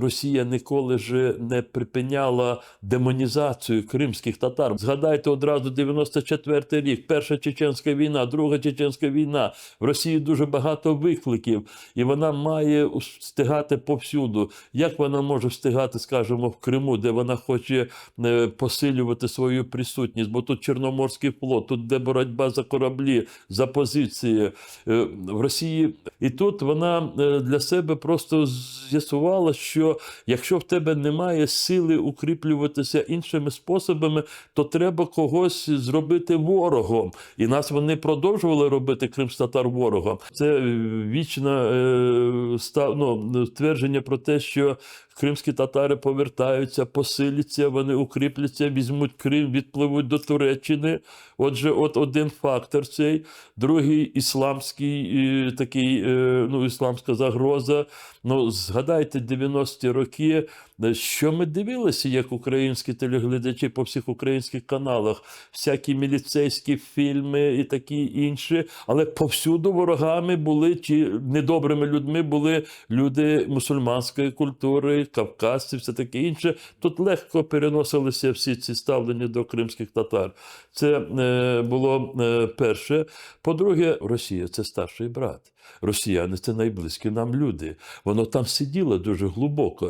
Росія ніколи ж не припиняла демонізацію кримських татар. Згадайте одразу 94 рік, Перша Чеченська війна, Друга Чеченська війна. В Росії дуже багато викликів, і вона має встигати повсюду. Як вона може встигати, скажімо, в Криму, де вона хоче е, посилювати свою присутність? Бо тут Чорноморський флот, тут де боротьба за кораблі, за позиції Е, в Росії. І тут вона е, для себе просто з'ясувала, що якщо в тебе немає сили укріплюватися іншими способами, то треба когось зробити ворогом. І нас вони продовжували робити кримстатар ворогом. Це е, вічне е, ста- ну, твердження про те, що кримські татари повертаються, посиляться, вони укріпляться, візьмуть Крим, відпливуть до Туреччини. Отже, от один фактор цей, другий ісламський е, такий, е, ну, ісламська загроза. Ну, згадайте 90-ті роки, е, що ми дивилися, як українські телеглядачі по всіх українських каналах, всякі міліцейські фільми і такі інші, але повсюду ворогами були чи недобрими людьми були люди мусульманської культури, кавказці, все таке інше. Тут легко переносилися всі ці ставлення до кримських татар. Це е, було е, перше. По-друге, Росія це старший брат. Росіяни це найблизькі нам люди. Воно там сиділо дуже глибоко. Volk'la